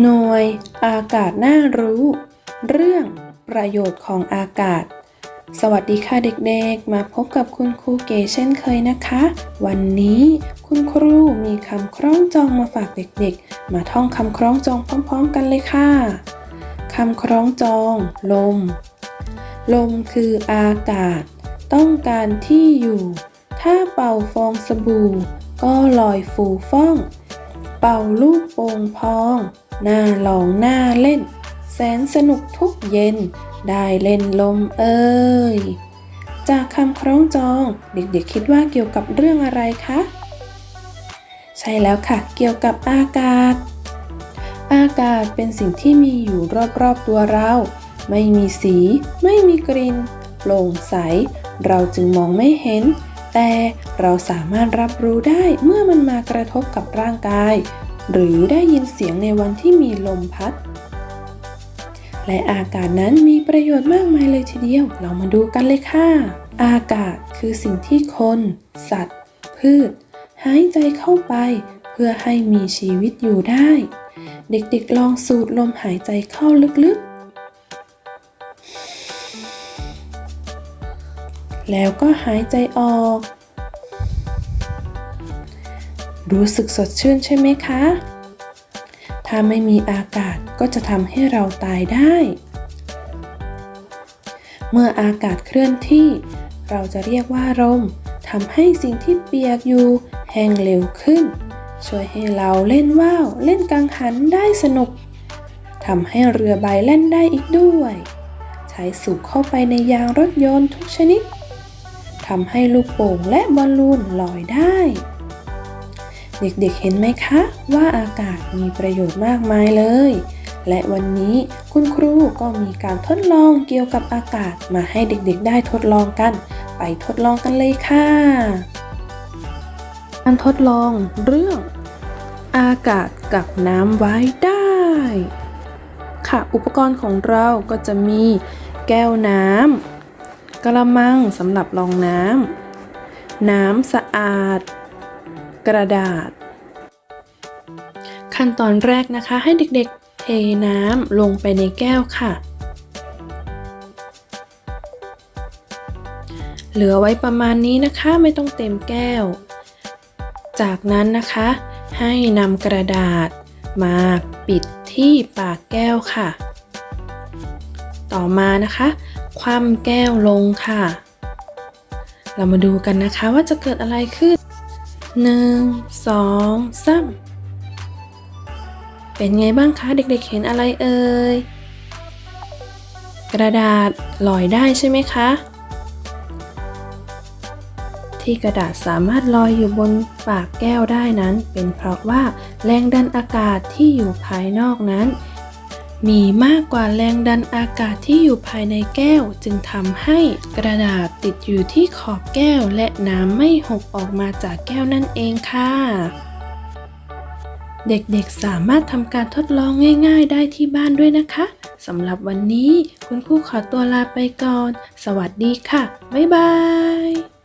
หน่วย อากาศน่ารู้ เรื่องประโยชน์ของอากาศ สวัสดีค่ะเด็กๆ มาพบกับคุณครูเก๋เช่นเคยนะคะ วันนี้คุณครูมีคำคล้องจองมาฝากเด็กๆ มาท่องคำคล้องจองพร้อม ๆ กันเลยค่ะคำคล้องจอง ลม ลมคืออากาศ ต้องการที่อยู่ ถ้าเป่าฟองสบู่ ก็ลอยฟูฟ่อง เป่าลูกโป่งพองหน้าลองหน้าเล่น แสนสนุกทุกเย็น ได้เล่นลมเอ่ยจากคำคล้องจอง เด็กๆคิดว่าเกี่ยวกับเรื่องอะไรคะ ใช่แล้วค่ะ เกี่ยวกับอากาศ อากาศเป็นสิ่งที่มีอยู่รอบๆตัวเรา ไม่มีสี ไม่มีกลิ่นโปร่งใส เราจึงมองไม่เห็น แต่เราสามารถรับรู้ได้เมื่อมันมากระทบกับร่างกาย หรือได้ยินเสียงในวันที่มีลมพัด และอากาศนั้นมีประโยชน์มากมายเลยทีเดียว เรามาดูกันเลยค่ะ อากาศคือสิ่งที่คน สัตว์ พืช หายใจเข้าไป เพื่อให้มีชีวิตอยู่ได้ เด็กๆลองสูดลมหายใจเข้าลึกๆ แล้วก็หายใจออก รู้สึกสดชื่นใช่ไหมคะ ถ้าไม่มีอากาศก็จะทำให้เราตายได้ เมื่ออากาศเคลื่อนที่ เราจะเรียกว่าลมทำให้สิ่งที่เปียกอยู่แห้งเร็วขึ้น ช่วยให้เราเล่นว่าวเล่นกังหันได้สนุกทำให้เรือใบเล่นได้อีกด้วย ใช้สูบเข้าไปในยางรถยนต์ทุกชนิดำให้ลูกโป่งและบอลลูนลอยได้ เด็กๆเห็นไหมคะว่าอากาศมีประโยชน์มากมายเลย และวันนี้คุณครูก็มีการทดลองเกี่ยวกับอากาศมาให้เด็กๆ ได้ทดลองกัน ไปทดลองกันเลยค่ะ การทดลองเรื่อง อากาศกับน้ำไว้ได้ ค่ะอุปกรณ์ของเราก็จะมีแก้วน้ำ กระมังสำหรับรองน้ำ น้ำสะอาด กระดาษ ขั้นตอนแรกนะคะให้เด็กๆ เทน้ำลงไปในแก้วค่ะ เหลือไว้ประมาณนี้นะคะไม่ต้องเต็มแก้ว จากนั้นนะคะ ให้นำกระดาษมาปิดที่ปากแก้วค่ะ ต่อมานะคะ คว่ำแก้วลงค่ะ เรามาดูกันนะคะว่าจะเกิดอะไรขึ้นหนึ่งสองสามเป็นไงบ้างคะ เด็กๆเห็นอะไรเอ่ย กระดาษลอยได้ใช่ไหมคะ ที่กระดาษสามารถลอยอยู่บนปากแก้วได้นั้น เป็นเพราะว่าแรงดันอากาศที่อยู่ภายนอกนั้น มีมากกว่าแรงดันอากาศที่อยู่ภายในแก้ว จึงทำให้กระดาษติดอยู่ที่ขอบแก้ว และน้ำไม่หกออกมาจากแก้วนั่นเองค่ะ เด็กๆสามารถทำการทดลองง่ายๆได้ที่บ้านด้วยนะคะสำหรับวันนี้คุณครูขอตัวลาไปก่อน สวัสดีค่ะ บ๊ายบาย